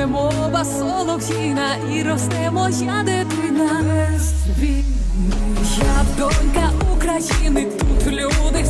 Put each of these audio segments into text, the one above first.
немова солов'їна і росте моя дитина. Я донька України, тут люди.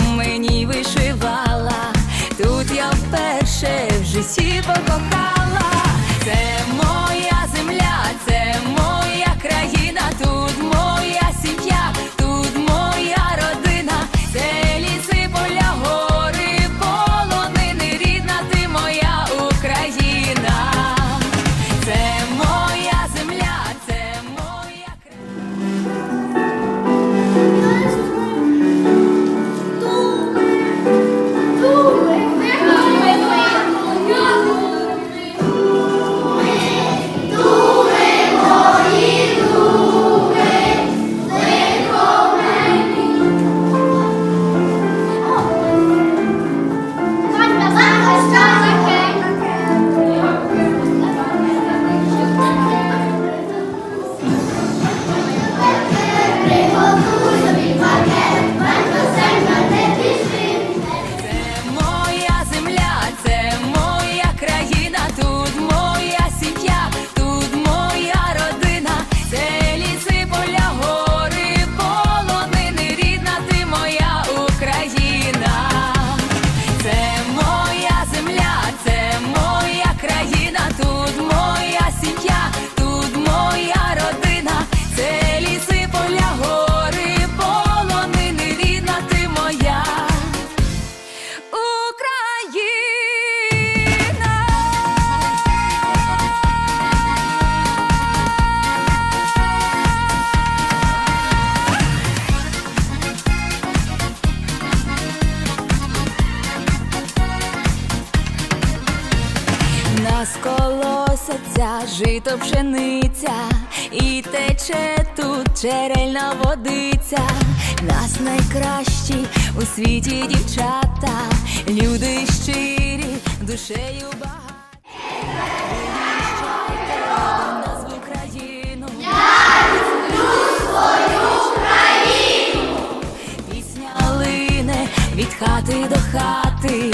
Жито пшениця, і тече тут черельна водиця. Нас найкращі у світі дівчата, люди щирі, душею багаті. Від хати до хати,